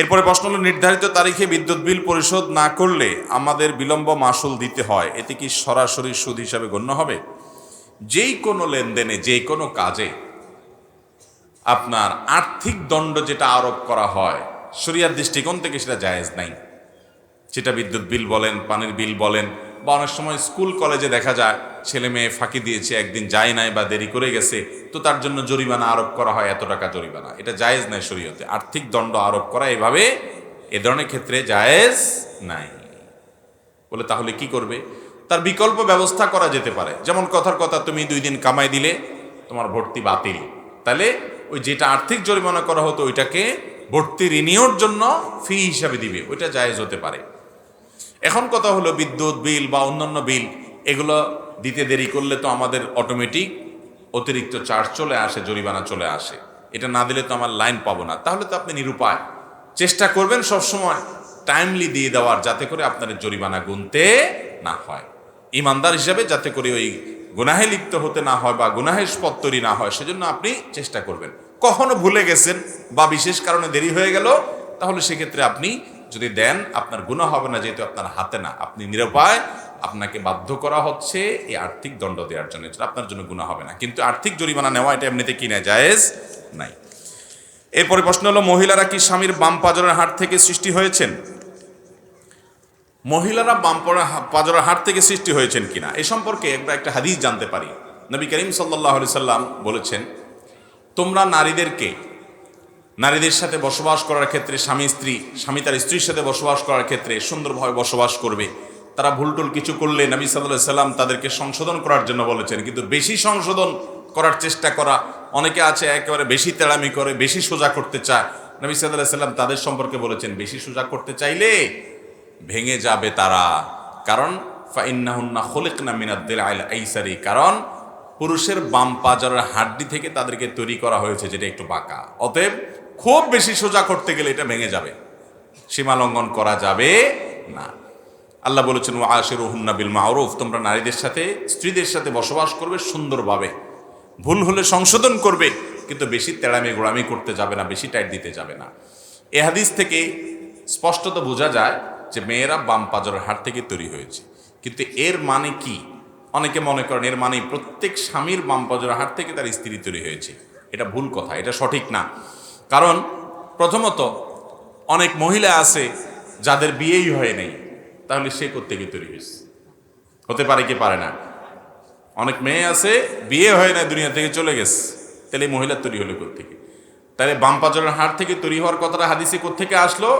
এরপরে প্রশ্ন হলো, নির্ধারিত তারিখে বিদ্যুৎ বিল পরিশোধ না করলে আমাদের বিলম্ব মাসুল দিতে হয়, এতে কি সরাসরি সুদ হিসাবে গণ্য হবে? যেই কোনো লেনদেনে যে কোনো কাজে আপনার আর্থিক দণ্ড যেটা আরোপ করা হয়, শরিয়ার দৃষ্টিকোণ থেকে সেটা জায়েজ নাই। সেটা বিদ্যুৎ বিল বলেন, পানির বিল বলেন, বা অনেক সময় স্কুল, কলেজে দেখা যায়, ছেলে মেয়ে ফাঁকি দিয়েছে, একদিন যায় নাই বা দেরি করে গেছে, তো তার জন্য জরিমানা আরোপ করা হয়, এত টাকা জরিমানা। এটা জায়েজ নাই শরীয়তে। আর্থিক দণ্ড আরোপ করা এভাবে এ ধরনের ক্ষেত্রে জায়েজ নাই। বলে তাহলে কি করবে? তার বিকল্প ব্যবস্থা করা যেতে পারে। যেমন কথার কথা, তুমি দুই দিন কামাই দিলে, তোমার ভর্তি বাতিল। তাহলে ওই যেটা আর্থিক জরিমানা করা হতো, ওইটাকে ভর্তি রিনিউর জন্য ফি হিসাবে দিবে। ওইটা জায়েজ হতে পারে। এখন কথা হলো বিদ্যুৎ বিল বা অন্যান্য বিল, এগুলো দিতে দেরি করলে তো আমাদের অটোমেটিক অতিরিক্ত চার্জ চলে আসে, জরিমানা চলে আসে। এটা না দিলে তো আমার লাইন পাবো না। তাহলে তো আপনি নিরুপায়। চেষ্টা করবেন সবসময় টাইমলি দিয়ে দেওয়ার, যাতে করে আপনার জরিমানা গুনতে না হয়। ইমানদার হিসাবে যাতে করে ওই গুনাহে লিপ্ত হতে না হয় বা গুনাহের পথ তৈরি না হয়, সেজন্য আপনি চেষ্টা করবেন। কখনো ভুলে গেছেন বা বিশেষ কারণে দেরি হয়ে গেল, তাহলে সেক্ষেত্রে আপনি যদি দেন, আপনার গুণা হবে না যেহেতু আপনার হাতে না। আপনি নিরুপায়, আপনাকে বাধ্য করা হচ্ছে এই আর্থিক দণ্ড দেওয়ার জন্য। এটা আপনার জন্য গুণা হবে না। কিন্তু আর্থিক জরিমানা নেওয়া, এটা এমনিতে কিনা জায়েজ নাই। এরপরে প্রশ্ন হলো, মহিলারা কি স্বামীর বাম পাজরের হাট থেকে সৃষ্টি হয়েছেন? মহিলারা বাম পাজরের হাট থেকে সৃষ্টি হয়েছেন কিনা? এ সম্পর্কে আমরা একটা হাদিস জানতে পারি। নবী করিম সাল্লাহ সাল্লাম বলেছেন, তোমরা নারীদেরকে নারীদের সাথে বসবাস করার ক্ষেত্রে স্বামী, স্ত্রী, স্বামী তার স্ত্রীর সাথে বসবাস করার ক্ষেত্রে সুন্দরভাবে বসবাস করবে। তারা ভুলটুল কিছু করলে নবী সাল্লাহ সাল্লাম তাদেরকে সংশোধন করার জন্য বলেছেন। কিন্তু বেশি সংশোধন করার চেষ্টা করা, অনেকে আছে একেবারে বেশি তেড়ামি করে, বেশি সোজা করতে চায়। নবী সাল্লাহ সাল্লাম তাদের সম্পর্কে বলেছেন, বেশি সোজা করতে চাইলে ভেঙে যাবে তারা। কারণ, ফাইন্নাহুন্না খোলেকনা মিনাদ্দিল আইল আইসারি। কারণ, পুরুষের বাম পাজারের হাড্ডি থেকে তাদেরকে তৈরি করা হয়েছে, যেটা একটু বাঁকা। অতএব খুব বেশি সোজা করতে গেলে এটা ভেঙে যাবে। সীমা লঙ্ঘন করা যাবে না। আল্লাহ বলেছেন আশির হুন্না বিল মাহরুফ তোমরা নারীদের সাথে, স্ত্রীদের সাথে বসবাস করবে সুন্দরভাবে। ভুল হলে সংশোধন করবে, কিন্তু বেশি তেড়ামি গোড়ামি করতে যাবে না, বেশি টাইট দিতে যাবে না। এ হাদিস থেকে স্পষ্টত বোঝা যায় যে মেয়েরা বাম পাজরের হাট থেকে তৈরি হয়েছে। কিন্তু এর মানে কি? অনেকে মনে করেন এর মানে প্রত্যেক স্বামীর বাম পাজরের হাট থেকে তার স্ত্রী তৈরি হয়েছে। এটা ভুল কথা, এটা সঠিক না। কারণ প্রথমত অনেক মহিলা আছে যাদের বিয়েই হয় নাই, তাহলে সে কোথেকে তৈরি হয়েছে? হতে পারে কি পারে না? অনেক মেয়ে আছে, বিয়ে হয় না দুনিয়া থেকে চলে গেছে, তাহলে এই মহিলা তৈরি হলো থেকে তাহলে বাম পাজরের হাট থেকে তৈরি হওয়ার কথাটা হাদিসে থেকে আসলো?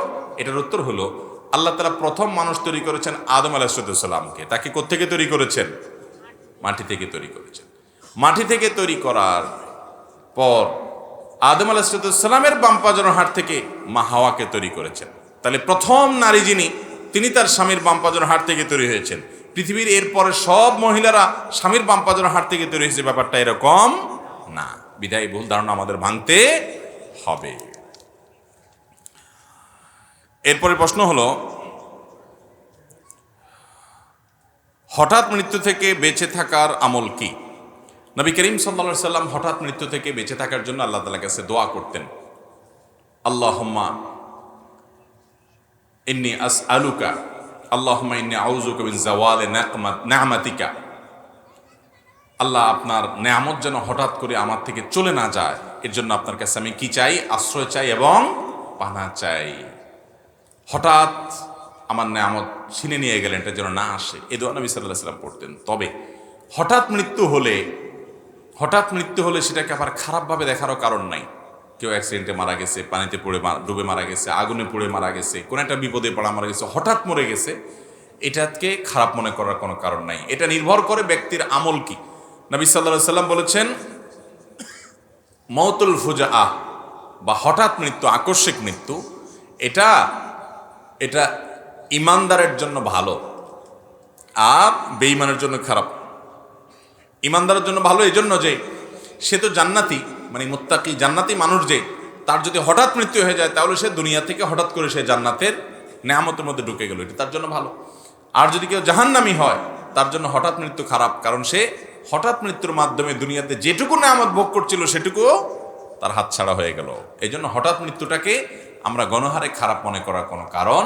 এটার উত্তর হলো, আল্লাহ তালা প্রথম মানুষ তৈরি করেছেন আদম আলাহিসাল্লামকে তাকে কোথেকে তৈরি করেছেন? মাটি থেকে তৈরি করেছেন। মাটি থেকে তৈরি করার পর আদম আলাহিসাল্লামের বাম পাজরের হাট থেকে মা হাওয়াকে তৈরি করেছেন। তাহলে প্রথম নারী যিনি, তিনি তার স্বামীর বাম পাজরের হাট থেকে তৈরি হয়েছেন। পৃথিবীর এরপরে সব মহিলারা স্বামীর বাম পাজরের হাট থেকে তৈরি হয়েছে, ব্যাপারটা এরকম না। বিদায় ভুল ধারণা আমাদের ভাঙতে হবে। এরপরে প্রশ্ন হলো, হঠাৎ মৃত্যু থেকে বেঁচে থাকার আমল কি? নবী করিম সাল্লা সাল্লাম হঠাৎ মৃত্যু থেকে বেঁচে থাকার জন্য আল্লাহ তালার কাছে দোয়া করতেন। আল্লাহম্মা ইন্নি আস আলুকা আল্লাহম্মা ইন্নি আউজুকা জাওয়ালে নামাতিকা। আল্লাহ আপনার নেয়ামত যেন হঠাৎ করে আমার থেকে চলে না যায়, এর জন্য আপনার কাছে আমি কি চাই? আশ্রয় চাই এবং পানা চাই। হঠাৎ আমার নেয়ামত ছিনে নিয়ে গেলেন, এটা যেন না আসে, এ দোয়া নবী সাল্লাহ সাল্লাম পড়তেন। তবে হঠাৎ মৃত্যু হলে হঠাৎ মৃত্যু হলে সেটাকে আবার খারাপভাবে দেখারও কারণ নাই। কেউ অ্যাক্সিডেন্টে মারা গেছে, পানিতে পড়ে ডুবে মারা গেছে, আগুনে পড়ে মারা গেছে, কোনো একটা বিপদে পড়া মারা গেছে, হঠাৎ মরে গেছে, এটাকে খারাপ মনে করার কোনো কারণ নাই। এটা নির্ভর করে ব্যক্তির আমল কি। নবী সাল্লাহ সাল্লাম বলেছেন, মৌতুল ফুজা আহ বা হঠাৎ মৃত্যু, আকস্মিক মৃত্যু, এটা এটা ইমানদারের জন্য ভালো, আর বেইমানের জন্য খারাপ। ইমানদারের জন্য ভালো এই জন্য যে সে তো জান্নাতি মানে মুত্তাকি, জান্নাতি মানুষ যে, তার যদি হঠাৎ মৃত্যু হয়ে যায়, তাহলে সে দুনিয়া থেকে হঠাৎ করে সে জান্নাতের নেয়ামতের মধ্যে ঢুকে গেল। এটা তার জন্য ভালো। আর যদি কেউ জাহান্নামি হয়, তার জন্য হঠাৎ মৃত্যু খারাপ, কারণ সে হঠাৎ মৃত্যুর মাধ্যমে দুনিয়াতে যেটুকু নেয়ামত ভোগ করছিল, সেটুকুও তার হাত ছাড়া হয়ে গেল। এই জন্য হঠাৎ মৃত্যুটাকে আমরা গণহারে খারাপ মনে করার কোনো কারণ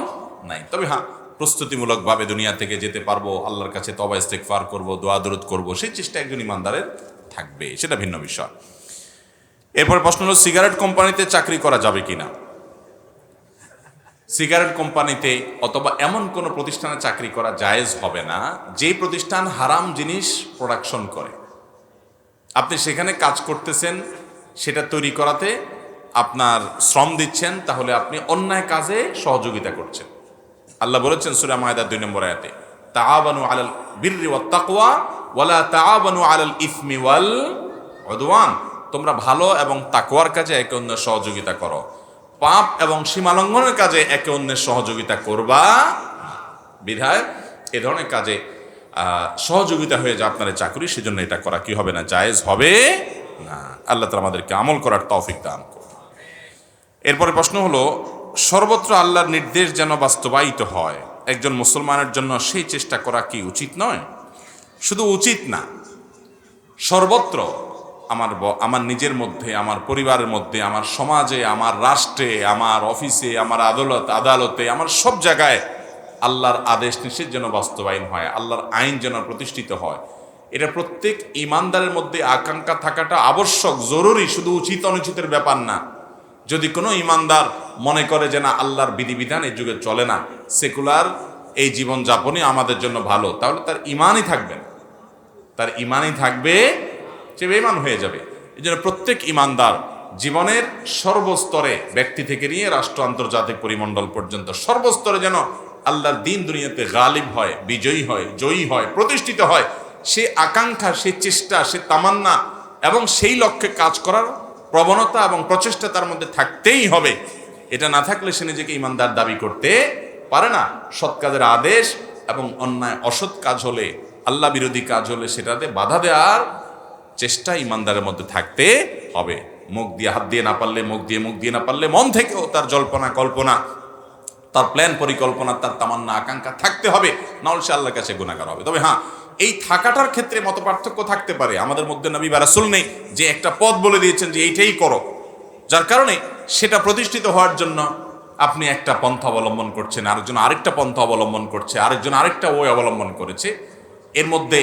নাই। তবে হ্যাঁ প্রস্তুতিমূলকভাবে দুনিয়া থেকে যেতে পারব, আল্লাহর কাছে তবা ইস্তেকফার করব, দোয়া, দরুদ করব, সেই চেষ্টা একজন ইমানদারের থাকবে, সেটা ভিন্ন বিষয়। এরপর প্রশ্ন হলো, সিগারেট কোম্পানিতে চাকরি করা যাবে কিনা? সিগারেট কোম্পানিতে অথবা এমন কোনো প্রতিষ্ঠানে চাকরি করা জায়েজ হবে না, যে প্রতিষ্ঠান হারাম জিনিস প্রোডাকশন করে। আপনি সেখানে কাজ করতেছেন, সেটা তৈরি করাতে আপনার শ্রম দিচ্ছেন, তাহলে আপনি অন্যায় কাজে সহযোগিতা করছেন। আল্লাহ বলেছেন সুরা মায়দার দুই নম্বর আয়াতে, তাআবানু আলাল বিররি ওয়াত তাকওয়া ওয়ালা তাআবানু আলাল ইসমি ওয়াল উদওয়ান। তোমরা ভালো এবং তাকওয়ার কাজে একে অন্যের সহযোগিতা করো। পাপ এবং সীমালঙ্ঘনের কাজে একে অন্যের সহযোগিতা করবা বিধায় এ ধরনের কাজে সহযোগিতা হয়ে যা আপনার চাকরি, সেজন্য এটা করা কি হবে না, জায়েজ হবে না। আল্লাহ তালা আমাদেরকে আমল করার তৌফিক দান করুন। এরপরে প্রশ্ন হলো সর্বত্র আল্লাহর নির্দেশ যেন বাস্তবায়িত হয়। একজন মুসলমানের জন্য সেই চেষ্টা করা কি উচিত নয়? শুধু উচিত না, সর্বত্র আমার আমার নিজের মধ্যে, আমার পরিবারের মধ্যে, আমার সমাজে, আমার রাষ্ট্রে, আমার অফিসে, আমার আদালত আদালতে, আমার সব জায়গায় আল্লাহর আদেশ নিষেধ যেন বাস্তবায়ন হয়, আল্লাহর আইন যেন প্রতিষ্ঠিত হয়। এটা প্রত্যেক ইমানদারের মধ্যে আকাঙ্ক্ষা থাকাটা আবশ্যক, জরুরি, শুধু উচিত অনুচিতের ব্যাপার না। যদি কোনো ইমানদার মনে করে যে না, আল্লাহর বিধিবিধান এই যুগে চলে না, সেকুলার এই জীবন যাপনই আমাদের জন্য ভালো, তাহলে তার ইমানই থাকবে না। তার ইমানই থাকবে সে বেমান হয়ে যাবে। এই জন্য প্রত্যেক ইমানদার জীবনের সর্বস্তরে ব্যক্তি থেকে নিয়ে রাষ্ট্র আন্তর্জাতিক পরিমণ্ডল পর্যন্ত সর্বস্তরে যেন আল্লাহর দিন দুনিয়াতে গালিব হয়, বিজয়ী হয়, জয়ী হয়, প্রতিষ্ঠিত হয়, সে আকাঙ্ক্ষা, সে চেষ্টা, সে তামান্না এবং সেই লক্ষ্যে কাজ করার প্রবণতা এবং প্রচেষ্টা তার মধ্যে থাকতেই হবে। এটা না থাকলে সে নিজেকে ইমানদার দাবি করতে পারে না। সৎ কাজের আদেশ এবং অন্যায় অসৎ কাজ হলে, আল্লাহ বিরোধী কাজ হলে সেটাতে বাধা দেওয়ার চেষ্টা ইমানদারের মধ্যে থাকতে হবে। মুখ দিয়ে হাত দিয়ে না পারলে মুখ দিয়ে মুখ দিয়ে না পারলে মন থেকেও তার জল্পনা, কল্পনা, তার প্ল্যান, পরিকল্পনা, তার তামান্না, আকাঙ্ক্ষা থাকতে হবে। নাহলে সে আল্লাহর কাছে গুণাকার হবে। তবে হ্যাঁ এই থাকাটার ক্ষেত্রে মত পার্থক্য থাকতে পারে। আমাদের মধ্যে নবী বা রাসুল নেই যে একটা পথ বলে দিয়েছেন যে এইটাই করো। যার কারণে সেটা প্রতিষ্ঠিত হওয়ার জন্য আপনি একটা পন্থা অবলম্বন করছেন, আরেকজন আরেকটা পন্থা অবলম্বন করছে, আরেকজন আরেকটা ওই অবলম্বন করেছে। এর মধ্যে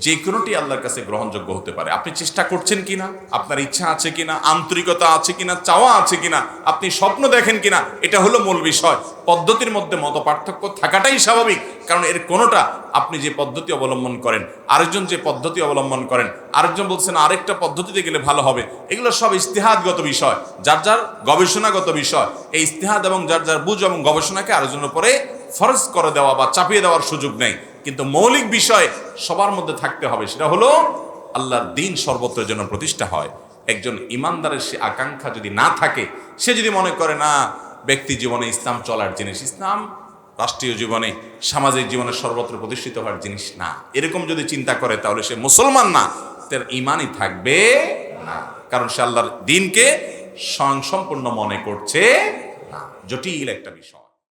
যে কোনোটি আল্লাহর কাছে গ্রহণযোগ্য হতে পারে। আপনি চেষ্টা করছেন কিনা? আপনার ইচ্ছা আছে কিনা? আন্তরিকতা আছে কিনা? চাওয়া আছে কিনা? আপনি স্বপ্ন দেখেন কিনা? এটা হলো মূল বিষয়। পদ্ধতির মধ্যে মত পার্থক্য থাকাটাই স্বাভাবিক। কারণ এর কোনোটা আপনি যে পদ্ধতি অবলম্বন করেন, আরেকজন যে পদ্ধতি অবলম্বন করেন, আরেকজন বলছেন আরেকটা পদ্ধতিতে গেলে ভালো হবে। এগুলো সব ইস্তেহাদগত বিষয়, যার যার গবেষণাগত বিষয়। এই ইস্তেহাদ এবং যার যার বুঝ এবং গবেষণাকে আরেকজনের উপরে ফরজ করে দেওয়া বা চাপিয়ে দেওয়ার সুযোগ নেই। কিন্তু মৌলিক বিষয় সবার মধ্যে থাকতে হবে, সেটা হলো আল্লাহর দিন সর্বত্র যেন প্রতিষ্ঠা হয়। একজন ইমানদারের সে আকাঙ্ক্ষা যদি না থাকে, সে যদি মনে করে, না, ব্যক্তি জীবনে ইসলাম চলার জিনিস, ইসলাম রাষ্ট্রীয় জীবনে, সামাজিক জীবনে সর্বত্র প্রতিষ্ঠিত হওয়ার জিনিস না। এরকম যদি চিন্তা করে, তাহলে সে মুসলমান না, তার ইমানই থাকবে না। কারণ সে আল্লাহর দিনকে স্বয়ংসম্পূর্ণ মনে করছে না। জটিল একটা বিষয়।